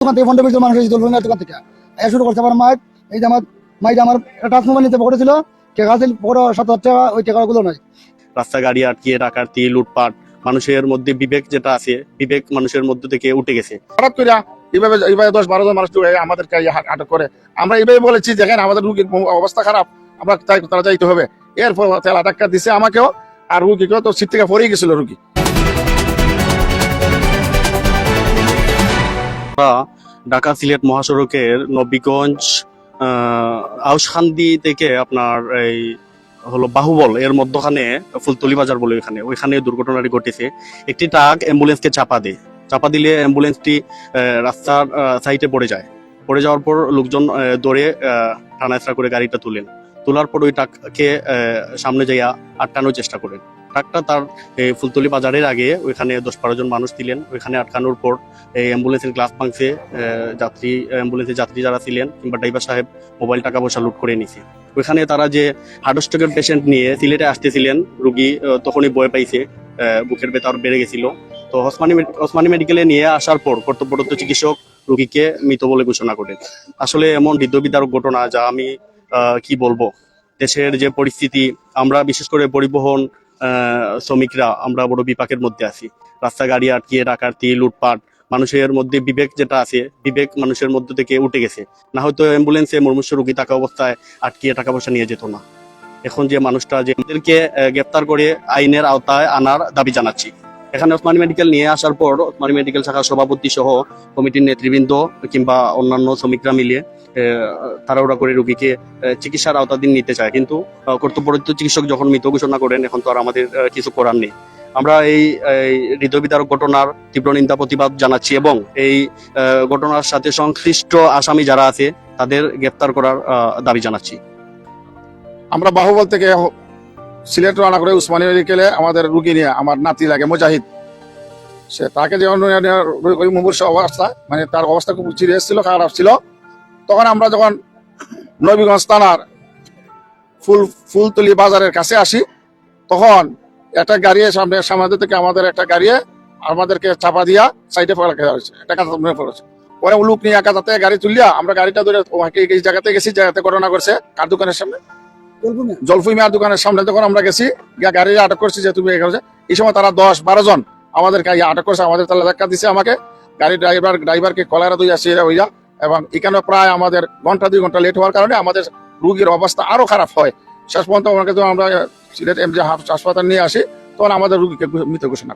দোকান থেকে ফোনটা পেয়েছিল মানুষ এসেছিল রুমের দোকান থেকে। এ শুরু করছে আমার মাইক এই যে আমার মাইক আমার ট্রান্সফর্মার নিতে পকেটে টাকা ছিল পকেটে সাত হাজার টাকা ওই টাকাগুলো নাই। রাস্তা গাড়ি আটকিয়ে ডাকাতি লুটপাট মানুষের মধ্যে বিবেক যেটা আছে বিবেক মানুষের মধ্যে থেকে উঠে গেছে। হঠাৎ করে এইভাবে এইভাবে দশ বারো জন মানুষ আমাদেরকে এই আটক করে। আমরা এইভাবে বলেছি দেখেন আমাদের রুগীর অবস্থা খারাপ আমরা তাই তারা যাইতে হবে। এরপর তেলা টাক্কা দিছে আমাকেও আর রুগীকেও তো সিট থেকে পড়েই গেছিল রুগী। আমরা ঢাকা সিলেট মহাসড়কের নবীগঞ্জ আউসখান্দি থেকে আপনার এই হলো বাহুবল, এর মধ্যখানে ফুলতলি বাজার বলে ওইখানে ওইখানে দুর্ঘটনাটি ঘটেছে। একটি ট্রাক অ্যাম্বুলেন্সকে চাপা দেয়। চাপা দিলে অ্যাম্বুলেন্সটি রাস্তার সাইডে পড়ে যায়। পড়ে যাওয়ার পর লোকজন দৌড়ে টানাস্তা করে গাড়িটা তুলেন। তোলার পর ওই ট্রাককে সামনে যাইয়া আটকানোর চেষ্টা করেন। ট্রাকটা তার ফুলতলি বাজারের আগে ওইখানে দশ বারো জন মানুষ ছিলেন। ওইখানে আটকানোর পর অ্যাম্বুলেন্সের গ্লাস ভাঙছে যাত্রী, অ্যাম্বুলেন্সের যাত্রী যারা ছিলেন কিংবা ড্রাইভার সাহেব মোবাইল টাকা পয়সা লুট করে নিছে ওইখানে তারা যে হার্ট স্ট্রোকের পেশেন্ট নিয়ে সিলেটে আসতেছিলেন রুগী তখনই ভয় পাইছে বুকের বেতার বেড়ে গেছিল। তো ওসমানী ওসমানী মেডিকেলে নিয়ে আসার পর কর্তব্যরত চিকিৎসক রুগীকে মৃত বলে ঘোষণা করেন আসলে এমন হৃদয়বিদারক ঘটনা যা আমি কি বলব? দেশের যে পরিস্থিতি, আমরা বিশেষ করে পরিবহন শ্রমিকরা, আমরা বড় বিপাকের মধ্যে আছি। রাস্তা গাড়ি আটকিয়ে ডাকাতি লুটপাট মানুষের মধ্যে বিবেক যেটা আছে, বিবেক মানুষের মধ্যে থেকে উঠে গেছে। না হয়তো অ্যাম্বুলেন্সে মর্মস্ব রোগী থাকা অবস্থায় আটকিয়ে টাকা পয়সা নিয়ে যেত না। এখন যে মানুষটা যে আমাদেরকে গ্রেপ্তার করে আইনের আওতায় আনার দাবি জানাচ্ছি। এখানে ওসমানী মেডিকেল নিয়ে আসার পর ওসমানী মেডিকেল শাখার সভাপতি সহ কমিটির নেতৃবৃন্দ কিংবা অন্যান্য শ্রমিকরা মিলিয়ে তাড়াহুড়া করে রোগীকে চিকিৎসার আওতাধীন নিতে চায়। কিন্তু কর্তব্যরত চিকিৎসক যখন মৃত ঘোষণা করেন, এখন তো আর আমাদের কিছু করার নেই। আমরা এই হৃদয়বিদারক ঘটনার তীব্র নিন্দা, প্রতিবাদ জানাচ্ছি এবং এই ঘটনার সাথে সংশ্লিষ্ট আসামি যারা আছে, তাদের গ্রেপ্তার করার দাবি জানাচ্ছি। আমরা বাহুবল থেকে সিলেট রানা করে উসমানী মেডিকেলে আমাদের রুগী নিয়ে, আমার নাতি লাগে, মুজাহিদ। সে তাকে ওই মুমূর্ষ অবস্থা মানে তার অবস্থা খুব সিরিয়াস ছিল খারাপ ছিল। তখন আমরা যখন নবীগঞ্জ থানার ফুল ফুলতলি বাজারের কাছে আসি, তখন একটা গাড়ি সামনে সামনে থেকে আমাদের একটা গাড়ি আমাদেরকে চাপা দিয়া সাইডে ফেলা হয়েছে, একটা কাঁচা সামনে ফেলেছে পরে লোক নিয়ে একা গাড়ি তুলিয়া আমরা গাড়িটা ধরে এই জায়গাতে গেছি, জায়গাতে ঘটনা করছে কার দোকানের সামনে? জলফুই মিয়ার দোকানের সামনে যখন আমরা গেছি গাড়ি আটক করছি যে তুমি এই সময় তারা দশ বারো জন আমাদের গাড়ি আটক করছে, আমাদের তাহলে ধাক্কা দিছে আমাকে। গাড়ি ড্রাইভার ড্রাইভারকে কলারা দুই আসি হইয়া এবং এখানে প্রায় আমাদের ঘণ্টা, দুই ঘণ্টা লেট হওয়ার কারণে আমাদের রুগীর অবস্থা আরও খারাপ হয়। শেষ পর্যন্ত আমাকে যখন আমরা সিলেট এম জে হাসপাতাল নিয়ে আসি, তখন আমাদের রুগীকে মৃত ঘোষণা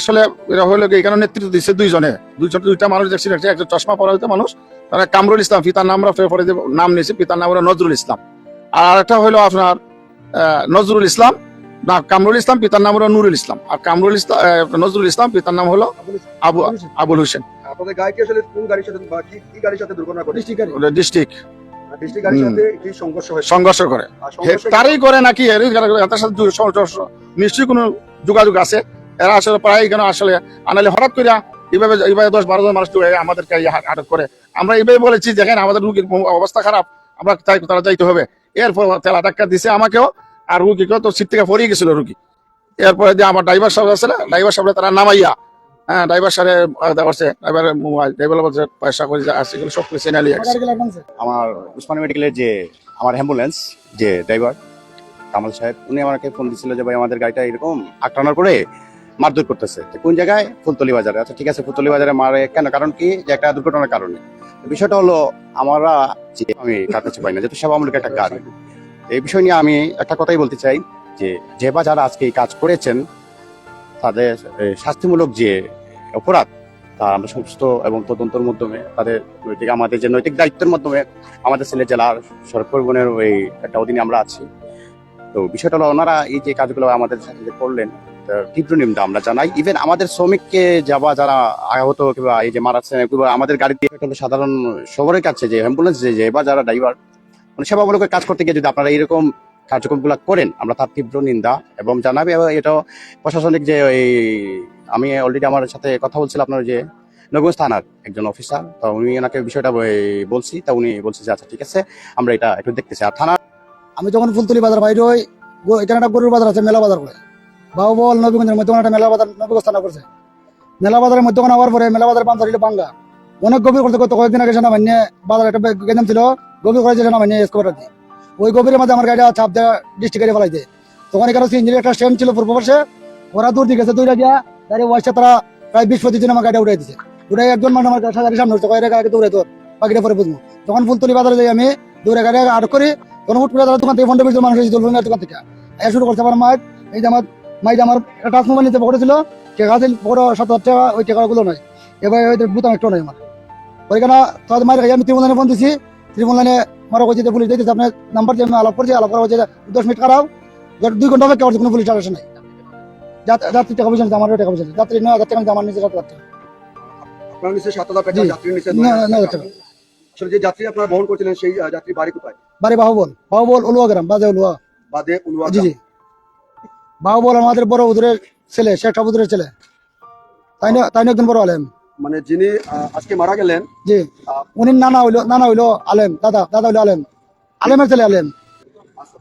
আসলে এটা হলো এখানে নেতৃত্ব দিচ্ছে দুইজনে। দুইজন দুইটা মানুষ দেখছি একজন চশমা পরা মানুষ, তারা কামরুল ইসলাম, পিতার নাম আমরা পরে নাম নিয়েছি, পিতার নাম হলো নজরুল ইসলাম। আর একটা হলো আপনার নজরুল ইসলাম না কামরুল ইসলাম পিতার নাম হলো নুরুল ইসলাম। আর কামরুল ইসলাম নজরুল ইসলাম পিতার নাম হলো আবু আবুল হোসেন। আপনাদের গাড়িটি আসলে কোন গাড়ির সাথে বা কি কি গাড়ির সাথে দুর্ঘটনা ঘটেছে ডিস্ট্রিক্ট গাড়ি। ডিস্ট্রিক্ট। ডিস্ট্রিক্ট গাড়ির হুম। সাথে কি সংঘর্ষ করে। তারই করে নাকি সাথে নিশ্চয়ই কোনো যোগাযোগ আছে। এরা আসলে প্রায় এখানে আসলে আনালে হঠাৎ করে এইভাবে এইভাবে দশ বারো জন মানুষ আমাদেরকে আটক করে। আমরা এইভাবে বলেছি দেখেন আমাদের রুগীর অবস্থা খারাপ আমরা তাই তারা যাইতে হবে। এরপর তেলা টাক্কা দিছে আমাকেও, আর রুগীকেও তো সিট থেকে পড়েই গেছিল রুগী এরপরে যে আমার ড্রাইভার সাহেব আছে ড্রাইভার সাহেব তারা নামাইয়া হ্যাঁ ড্রাইভার সাহেব করছে ড্রাইভারের মোবাইল ড্রাইভার বলছে পয়সা করে আছে এগুলো সব কিছু এনে লিয়ে গেছে। আমার উসমানী মেডিকেলের যে, আমার অ্যাম্বুলেন্স যে ড্রাইভার কামাল সাহেব, উনি আমাকে ফোন দিছিল যে, ভাই, আমাদের গাড়িটা এরকম আক্রানোর পরে মারধর করতেছে। কোন জায়গায়? ফুলতলি বাজারে। আচ্ছা ঠিক আছে, ফুলতলি বাজারে মারে কেন? কারণ কি? যে একটা দুর্ঘটনার কারণে। বিষয়টা হলো, আমরা আমি কার কাছে পাই না, যেহেতু সেবা আমূলক একটা গাড়ি। এই বিষয় নিয়ে আমি একটা কথাই বলতে চাই, যে যে বা যারা আজকে এই কাজ করেছেন, তাদের শাস্তিমূলক যে অপরাধ, তা আমরা সমস্ত এবং তদন্তের মাধ্যমে, তাদের নৈতিক, আমাদের যে নৈতিক দায়িত্বের মাধ্যমে আমাদের সিলেট জেলার সড়ক পরিবহনের ওই একটা অধীনে আমরা আছি। তো বিষয়টা হলো, ওনারা এই যে কাজগুলো আমাদের সাথে করলেন তীব্র নিন্দা আমরা জানাই। ইভেন আমাদের শ্রমিককে যাওয়া যারা আহত কিংবা এই যে মারাচ্ছে কিংবা আমাদের গাড়িতে সাধারণ সবরের কাছে যে অ্যাম্বুলেন্স যে বা যারা ড্রাইভার মানে সেবামূলক কাজ করতে গিয়ে যদি আপনারা এরকম কার্যক্রমগুলো করেন, আমরা তার তীব্র নিন্দা এবং জানাবি। এবং এটাও প্রশাসনিক যে ওই আমি অলরেডি আমার সাথে কথা বলছিলাম আপনার যে নবগঞ্জ থানার একজন অফিসার তো উনি ওনাকে বিষয়টা বলছি, তা উনি বলছে যে আচ্ছা ঠিক আছে, আমরা এটা একটু দেখতেছি। আর থানা আমি যখন ফুলতলি বাজার বাইরে হই এখানে একটা গরুর বাজার আছে, মেলা বাজার করে। বাহুবল নবীগঞ্জের মধ্যে একটা মেলা বাজার নবীগঞ্জ থানা করছে। মেলা বাজারের মধ্যে হওয়ার পরে মেলা বাজার বাম ধরিলে বাঙ্গা অনেক গভীর করতে করতে কয়েকদিন আগে সেনা মান্য বাজার একটা গেঞ্জাম ছিল, গভীর করে সেনা মান্য এসকোবার দিয়ে ওই গভীরের মধ্যে আমার গাড়িটা চাপ দেওয়া ডিস্ট্রিক্ট গাড়ি ফেলাইছে। তখন এখানে সিএনজির একটা স্ট্যান্ড ছিল পূর্ব পাশে। ওরা দূর দিকে গেছে, দূরে গিয়া গাড়ি ওয়াইসে তারা প্রায় বিশ পঁচিশ জন আমার গাড়ি উঠে দিছে। উঠে একজন মানুষ আমার গাড়ির সামনে উঠছে কয়েক গাড়ি দৌড়ে তোর, বাকিটা পরে বুঝব। তখন ফুলতলি বাজারে যাই আমি দৌড়ে গাড়ি আটক করি। তখন হুট করে তারা দোকান থেকে পনেরো বিশ মানুষ দোকান থেকে। শুরু করছে আমার মায়ের এই যে আমার মাইটা আমার একটা টাচ মোবাইল নিতে পকেটে ছিল টাকা আছে পকেটে সাত হাজার টাকা ওই টাকাগুলো নাই। এবার ওই বুতাম একটু নাই আমার। ওইখানে তাদের মায়ের কাছে আমি ত্রিমূলানে ফোন দিছি ত্রিমূলানে মারা কইছে যে পুলিশ দিতেছে আপনার নাম্বার দিয়ে আমি আলাপ করছি আলাপ করা হচ্ছে দশ মিনিট খারাপ দুই ঘণ্টা অপেক্ষা করছে কোনো পুলিশ আসে নাই। যাত- যাত্রী টাকা পয়সা নিতে আমারও টাকা পয়সা। যাত্রী নয় হাজার টাকা আমার নিজের সাত হাজার টাকা। আপনার নিচে সাত হাজার টাকা নিচে নয় নয় হাজার টাকা। আসলে যে যাত্রী আপনারা বহন করছিলেন সেই আহ, যাত্রী বাড়ি কোথায়? বাড়ি বাহুবল। বাহুবল উলুয়া গ্রাম বাজে উলুয়া। বাদে উলুয়া জি জি। বাহুবল আমাদের বড় উদুরের ছেলে শেখ ঠাকুরের ছেলে। তাই না? তাই না একজন বড় আলেম? মানে যিনি আজকে মারা গেলেন জি। উনি নানা হইল নানা হইল আলেম দাদা দাদা হইল আলেম। আলেমের ছেলে আলেম। আচ্ছা,